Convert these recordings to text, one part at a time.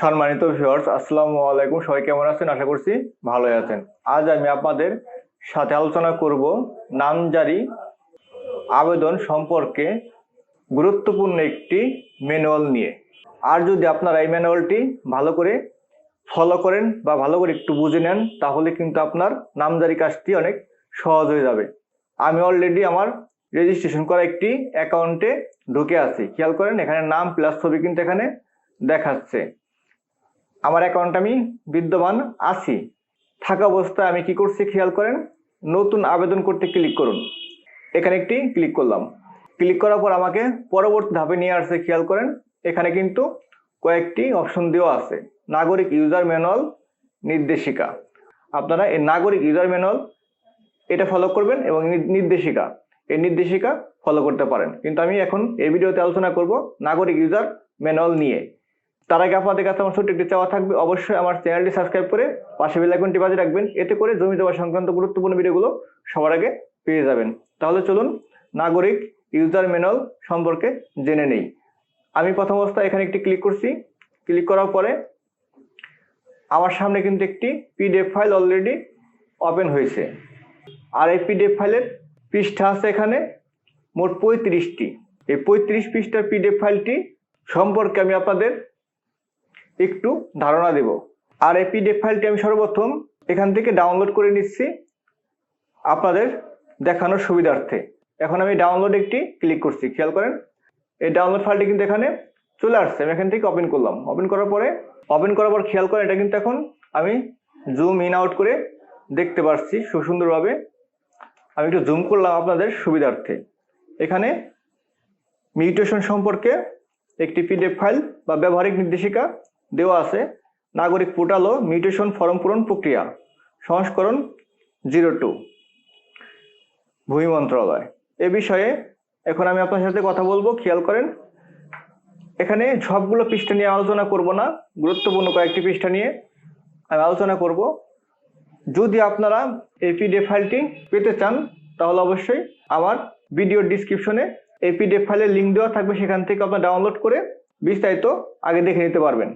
সম্মানিত ভিউয়ার্স আসসালামু আলাইকুম। সবাই কেমন আছেন? আশা করছি ভালোই আছেন। আজ আমি আপনাদের সাথে আলোচনা করব নামজারি আবেদন সম্পর্কে গুরুত্বপূর্ণ একটি ম্যানুয়াল নিয়ে। আর যদি আপনারা এই ম্যানুয়ালটি ভালো করে ফলো করেন বা ভালো করে একটু বুঝে নেন, তাহলে কিন্তু আপনার নামজারি কাজটি অনেক সহজ হয়ে যাবে। আমি অলরেডি আমার রেজিস্ট্রেশন করা একটি অ্যাকাউন্টে ঢুকে আছি। খেয়াল করেন, এখানে নাম প্লাস ছবি কিন্তু এখানে দেখাচ্ছে। আমার অ্যাকাউন্ট আমি বিদ্যমান আছি। থাকা অবস্থায় আমি কি করছি খেয়াল করেন, নতুন আবেদন করতে ক্লিক করুন। এখানে একটি ক্লিক করলাম। ক্লিক করার পর আমাকে পরবর্তী ধাপে নিয়ে আসছে, খেয়াল করেন, এখানে কিন্তু কয়েকটি অপশন দেওয়া আছে। নাগরিক ইউজার ম্যানুয়াল নির্দেশিকা। আপনারা এই নাগরিক ইউজার ম্যানুয়াল এটা ফলো করবেন এবং নির্দেশিকা। এই নির্দেশিকা ফলো করতে পারেন। কিন্তু আমি এখন এই ভিডিওতে আলোচনা করব নাগরিক ইউজার ম্যানুয়াল নিয়ে। তার আগে আপনাদের কাছে আমার ছোট্ট একটি চাওয়া থাকবে। অবশ্যই আমার চ্যানেলটি সাবস্ক্রাইব করে পাশে বেল আইকনটি বাজিয়ে রাখবেন। এতে করে জমি জমা সংক্রান্ত গুরুত্বপূর্ণ ভিডিওগুলো সবার আগে পেয়ে যাবেন। তাহলে চলুন নাগরিক ইউজার ম্যানুয়াল সম্পর্কে জেনে নেই। আমি প্রথম অবস্থায় এখানে একটি ক্লিক করছি। ক্লিক করার পরে আমার সামনে কিন্তু একটি পিডিএফ ফাইল অলরেডি ওপেন হয়েছে। আর এই পিডিএফ ফাইলের পৃষ্ঠা আছে এখানে মোট পঁয়ত্রিশটি। এই পঁয়ত্রিশ পৃষ্ঠার পিডিএফ ফাইলটি সম্পর্কে আমি আপনাদের একটু ধারণা দেব। আর এই পিডিএফ ফাইলটি আমি সর্বপ্রথম এখান থেকে ডাউনলোড করে নিচ্ছি আপনাদের দেখানোর সুবিধার্থে। এখন আমি ডাউনলোড একটি ক্লিক করছি, খেয়াল করেন। এই ডাউনলোড ফাইলটি কিন্তু এখানে চলে আসছে, আমি এখান থেকে ওপেন করলাম। ওপেন করার পরে ওপেন করার পর খেয়াল করেন, এটা কিন্তু এখন আমি জুম ইন আউট করে দেখতে পারছি খুব সুন্দরভাবে আমি একটু জুম করলাম আপনাদের সুবিধার্থে। এখানে মিউটেশন সম্পর্কে একটি পিডিএফ ফাইল বা ব্যবহারিক নির্দেশিকা দেওয়া আছে। নাগরিক পোর্টাল ও মিউটেশন ফর্ম পূরণ প্রক্রিয়া। সংস্করণ জিরো টু। ভূমি মন্ত্রণালয়। এ বিষয়ে এখন আমি আপনার সাথে কথা বলব, খেয়াল করেন। এখানে সবগুলো পৃষ্ঠা নিয়ে আলোচনা করব না, গুরুত্বপূর্ণ কয়েকটি পৃষ্ঠা নিয়ে আমি আলোচনা করব। যদি আপনারা এই ফাইলটি পেতে চান, তাহলে অবশ্যই আমার ভিডিও ডিসক্রিপশনে এই পিডিএফ ফাইলের লিঙ্ক দেওয়া থাকবে, সেখান থেকে আপনার ডাউনলোড করে বিস্তারিত আগে দেখে নিতে পারবেন।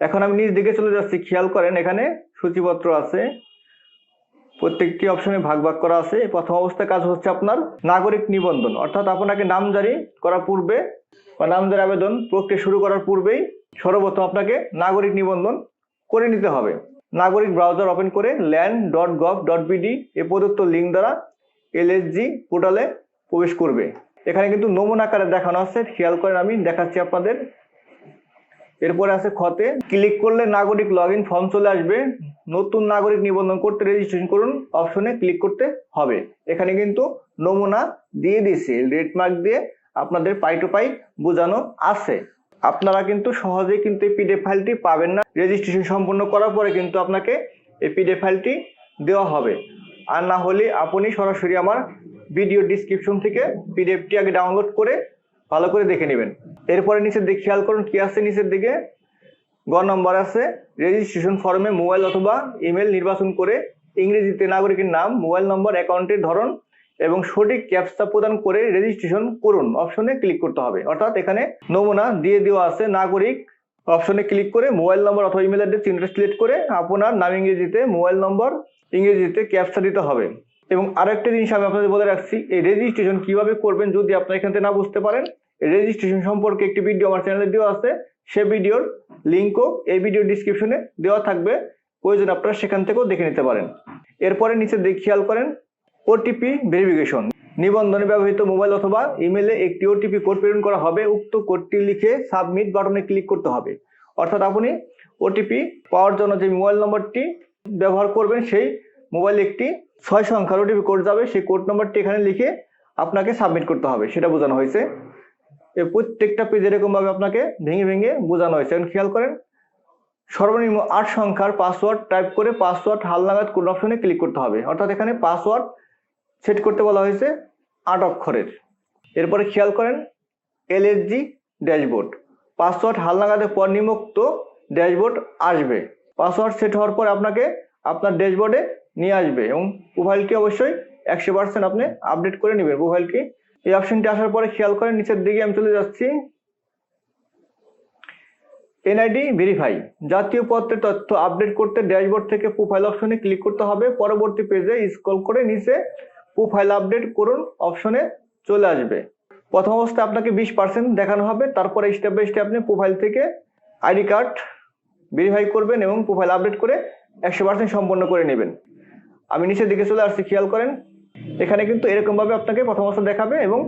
এখন আমি নিজ দিকে চলে যাচ্ছি, খেয়াল করেন এখানে সূচিপত্র আছে। প্রত্যেকটি অপশনে ভাগ ভাগ করা আছে। প্রথম অবস্থায় কাজ হচ্ছে আপনার নাগরিক নিবন্ধন, অর্থাৎ আপনাকে নামজারি করার পূর্বে বা নামজারি আবেদন প্রক্রিয়া শুরু করার পূর্বেই সর্বপ্রথম আপনাকে নাগরিক নিবন্ধন করে নিতে হবে। নাগরিক ব্রাউজার ওপেন করে land dot gov dot BD এ প্রদত্ত লিঙ্ক দ্বারা এলএসজি পোর্টালে প্রবেশ করবে। এখানে কিন্তু নমুনা আকারে দেখানো আছে। খেয়াল করেন আমি দেখাচ্ছি আপনাদের এরপরে আছে খতে ক্লিক করলে নাগরিক লগ ইন ফর্ম চলে আসবে। নতুন নাগরিক নিবন্ধন করতে রেজিস্ট্রেশন করুন। অপশনে ক্লিক করতে হবে। এখানে কিন্তু নমুনা দিয়ে দিয়েছে। রেড মার্ক দিয়ে আপনাদের পাই টু পাই বোঝানো আছে। আপনারা কিন্তু সহজেই কিন্তু এই পিডিএফ ফাইলটি পাবেন না। রেজিস্ট্রেশন সম্পূর্ণ করার পরে কিন্তু আপনাকে এই পিডিএফ ফাইলটি দেওয়া হবে। আর না হলে আপনি সরাসরি আমার ভিডিও ডিসক্রিপশন থেকে পিডিএফটি আগে ডাউনলোড করে ভালো করে দেখে নেবেন। এরপরে নিচের দিকে খেয়াল করুন কি আছে নিচের দিকে? গ নম্বর আছে রেজিস্ট্রেশন ফর্মে মোবাইল অথবা ইমেল নির্বাচন করে ইংরেজিতে নাগরিকের নাম মোবাইল নম্বর অ্যাকাউন্টের ধরন এবং সঠিক ক্যাপসা প্রদান করে রেজিস্ট্রেশন করুন। অপশনে ক্লিক করতে হবে। অর্থাৎ এখানে নমুনা দিয়ে দেওয়া আছে, নাগরিক। অপশনে ক্লিক করে মোবাইল নম্বর অথবা ইমেল অ্যাড্রেস তিনটা সিলেক্ট করে আপনার নাম ইংরেজিতে মোবাইল নম্বর ইংরেজিতে ক্যাপসা দিতে হবে। এবং আরেকটা জিনিস আমি আপনাদের বলে রাখছি, এই রেজিস্ট্রেশন কীভাবে করবেন যদি আপনারা এখান থেকে না বুঝতে পারেন রেজিস্ট্রেশন সম্পর্কে একটি ভিডিও আমার চ্যানেলে দেওয়া আছে, সে ভিডিওর লিঙ্কও এই ভিডিও ডিসক্রিপশনে দেওয়া থাকবে। প্রয়োজন আপনারা সেখান থেকেও দেখে নিতে পারেন। এরপরে নিচে দেখে, খেয়াল করেন ওটিপি ভেরিফিকেশন নিবন্ধনে ব্যবহৃত মোবাইল অথবা ইমেলে একটি ওটিপি কোড প্রেরণ করা হবে। উক্ত কোডটি লিখে সাবমিট বাটনে ক্লিক করতে হবে। অর্থাৎ আপনি ওটিপি পাওয়ার জন্য যে মোবাইল নম্বরটি ব্যবহার করবেন, সেই মোবাইলে একটি ছয় সংখ্যার ওটিপি কোড যাবে। সেই কোড নম্বরটি এখানে লিখে আপনাকে সাবমিট করতে হবে। সেটা বোঝানো হয়েছে। এই প্রত্যেকটা পেজ এরকম ভাবে আপনাকে ভেঙে ভেঙে বোঝানো হয়েছে। এখন খেয়াল করেন, সর্বনিম্ন আট সংখ্যার পাসওয়ার্ড টাইপ করে পাসওয়ার্ড হালনাগাদ কোন অপশনে ক্লিক করতে হবে। অর্থাৎ এখানে পাসওয়ার্ড সেট করতে বলা হয়েছে আট অক্ষরের। এরপরে খেয়াল করেন এলএসজি ড্যাশবোর্ড পাসওয়ার্ড হাল হালনাগাদের পর নিমুক্ত ড্যাশবোর্ড আসবে। পাসওয়ার্ড সেট হওয়ার পর আপনাকে আপনার ড্যাশবোর্ডে নিয়ে আসবে এবং প্রোফাইলটি অবশ্যই একশো পার্সেন্ট আপনি আপডেট করে নেবেন। প্রোফাইলটি এই অপশনটি আসার পরে খেয়াল করেন নিচের দিকে আমি চলে যাচ্ছি। এনআইডি ভেরিফাই জাতীয় পত্রের তথ্য আপডেট করতে ড্যাশবোর্ড থেকে প্রোফাইল অপশনে ক্লিক করতে হবে। পরবর্তী পেজে স্ক্রল করে নিচে প্রোফাইল আপডেট করুন অপশনে চলে আসবে। প্রথম অবস্থায় আপনাকে বিশ পার্সেন্ট দেখানো হবে, তারপরে স্টেপ বাই স্টেপ আপনি প্রোফাইল থেকে আইডি কার্ড ভেরিফাই করবেন এবং প্রোফাইল আপডেট করে একশো পার্সেন্ট সম্পন্ন করে নেবেন। আমি নিচের দিকে চলে আসছি, খেয়াল করেন। এখানে কিন্তু এরকমভাবে আপনাকে প্রথম অবস্থা দেখাবে এবং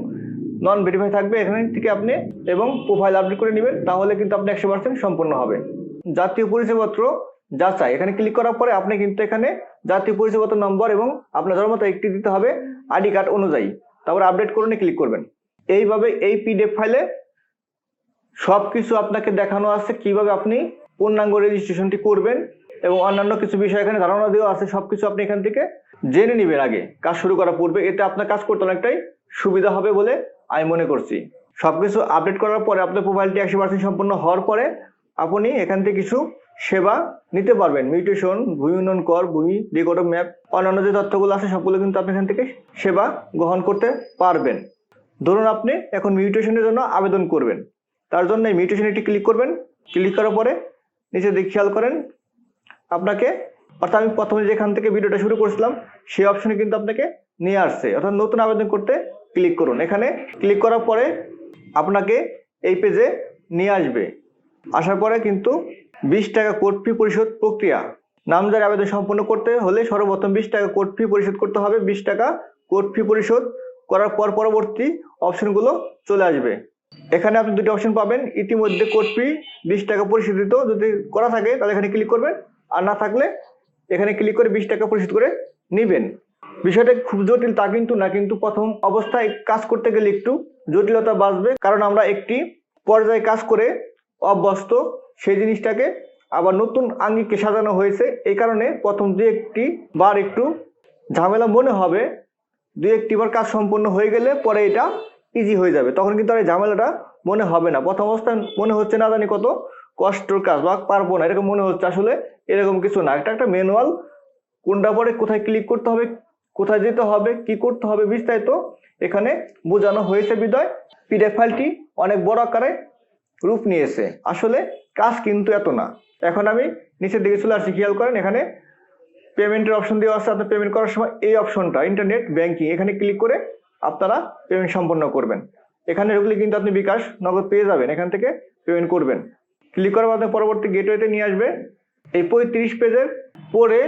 নন ভেরিফাই থাকবে এখানে থেকে আপনি এবং প্রোফাইল আপডেট করে নেবেন, তাহলে কিন্তু আপনি একশো পার্সেন্ট সম্পূর্ণ হবে। জাতীয় পরিচয়পত্র যাচাই, এখানে ক্লিক করার পরে আপনি কিন্তু এখানে জাতীয় পরিচয়পত্র নম্বর এবং আপনার জন্ম তারিখটি দিতে হবে আইডি কার্ড অনুযায়ী। তারপর আপডেট করুন ক্লিক করবেন। এইভাবে এই পিডিএফ ফাইলে সব কিছু আপনাকে দেখানো আছে, কীভাবে আপনি পূর্ণাঙ্গ রেজিস্ট্রেশনটি করবেন এবং অন্যান্য কিছু বিষয় এখানে ধারণা দেওয়া আছে, সবকিছু আপনি এখান থেকে জেনে নেবেন আগে, কাজ শুরু করার পূর্বে এতে আপনার কাজ করতে অনেকটাই সুবিধা হবে বলে আমি মনে করছি। সবকিছু আপডেট করার পরে আপনার প্রোফাইলটি একশো পার্সেন্ট সম্পূর্ণ হওয়ার পরে আপনি এখান থেকে কিছু সেবা নিতে পারবেন। মিউটেশন ভূমি উন্নয়ন কর, ভূমি রেকর্ড ম্যাপ অন্যান্য যে তথ্যগুলো আছে সবগুলো কিন্তু আপনি এখান থেকে সেবা গ্রহণ করতে পারবেন। ধরুন আপনি এখন মিউটেশনের জন্য আবেদন করবেন। তার জন্য এই মিউটেশন একটি ক্লিক করবেন। ক্লিক করার পরে নিচে দিক খেয়াল করেন। আপনাকে অর্থাৎ আমি প্রথমে যেখান থেকে ভিডিওটা শুরু করেছিলাম, সেই অপশনে কিন্তু আপনাকে নিয়ে আসছে। অর্থাৎ নতুন আবেদন করতে ক্লিক করুন। এখানে ক্লিক করার পরে আপনাকে এই পেজে নিয়ে আসবে। আসার পরে কিন্তু বিশ টাকা কোর্ট ফি পরিশোধ প্রক্রিয়া। নামজারি আবেদন সম্পন্ন করতে হলে সর্বপ্রথম বিশ টাকা কোর্ট ফি পরিশোধ করতে হবে। বিশ টাকা কোর্ট ফি পরিশোধ করার পর পরবর্তী অপশনগুলো চলে আসবে। এখানে আপনি দুটি অপশন পাবেন। ইতিমধ্যে কোর্ট ফি বিশ টাকা পরিশোধিত যদি করা থাকে, তাহলে এখানে ক্লিক করবেন। আর না থাকলে এখানে ক্লিক করে বিশ টাকা পরিশোধ করে নেবেন। বিষয়টা খুব জটিল তা কিন্তু না, কিন্তু প্রথম অবস্থায় কাজ করতে গেলে একটু জটিলতা বাঁচবে, কারণ আমরা একটি পর্যায়ে কাজ করে অভ্যস্ত, সেই জিনিসটাকে আবার নতুন আঙ্গিকে সাজানো হয়েছে। এই কারণে প্রথম দু একটি বার একটু ঝামেলা মনে হবে। দু একটি বার কাজ সম্পূর্ণ হয়ে গেলে পরে এটা ইজি হয়ে যাবে। তখন কিন্তু আর এই ঝামেলাটা মনে হবে না। প্রথম অবস্থায় মনে হচ্ছে না জানি কত। কষ্টর কাজ বা পারব না, এরকম মনে হচ্ছে আসলে, এরকম কিছু না। একটা একটা ম্যানুয়াল কোনটা পরে কোথায় ক্লিক করতে হবে, কোথায় যেতে হবে, কি করতে হবে বিস্তারিত এখানে বোঝানো হয়েছে বিদয়। পিডিএফ ফাইলটি অনেক বড় আকারে রূপ নিয়েছে। আসলে কাজ কিন্তু এত না। এখন আমি নিচের দিকে চলে আসছি, খেয়াল করেন, এখানে পেমেন্টের অপশন দেওয়া আছে। আপনার পেমেন্ট করার সময় এই অপশনটা ইন্টারনেট ব্যাংকিং এখানে ক্লিক করে আপনারা পেমেন্ট সম্পন্ন করবেন। এখানে ঢুকলে কিন্তু আপনি বিকাশ, নগদ পেয়ে যাবেন, এখান থেকে পেমেন্ট করবেন। ক্লিক করার মাধ্যমে পরবর্তী গেটওয়েতে নিয়ে আসবে। এই পঁয়ত্রিশ পেজের পরে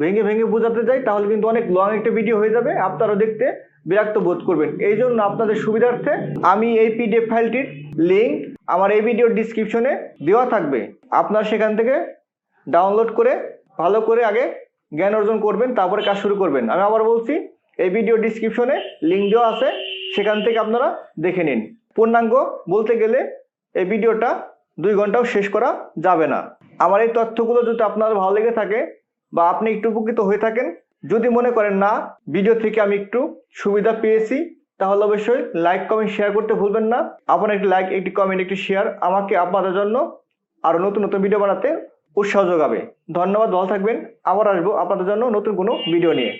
ভেঙে ভেঙে বোঝাতে যাই, তাহলে কিন্তু অনেক লং একটা ভিডিও হয়ে যাবে, আপনারা দেখতে বিরক্ত বোধ করবেন। এই জন্য আপনাদের সুবিধার্থে আমি এই পিডিএফ ফাইলটির লিঙ্ক আমার এই ভিডিওর ডিসক্রিপশনে দেওয়া থাকবে। আপনারা সেখান থেকে ডাউনলোড করে, ভালো করে আগে জ্ঞান অর্জন করবেন, তারপরে কাজ শুরু করবেন। আমি আবার বলছি, এই ভিডিও ডিসক্রিপশনে লিঙ্ক দেওয়া আছে, সেখান থেকে আপনারা দেখে নিন। পূর্ণাঙ্গ বলতে গেলে এই ভিডিওটা দুই ঘন্টাও শেষ করা যাবে না। আমার এই তথ্যগুলো যদি আপনার ভালো লেগে থাকে বা আপনি একটু উপকৃত হয়ে থাকেন, যদি মনে করেন না ভিডিও থেকে আমি একটু সুবিধা পেয়েছি, তাহলে অবশ্যই লাইক কমেন্ট শেয়ার করতে ভুলবেন না। আপনার একটি লাইক একটি কমেন্ট একটি শেয়ার আমাকে আপনাদের জন্য আরও নতুন নতুন ভিডিও বানাতে উৎসাহ যোগাবে। ধন্যবাদ, ভালো থাকবেন। আবার আসব আপনাদের জন্য নতুন কোনো ভিডিও নিয়ে।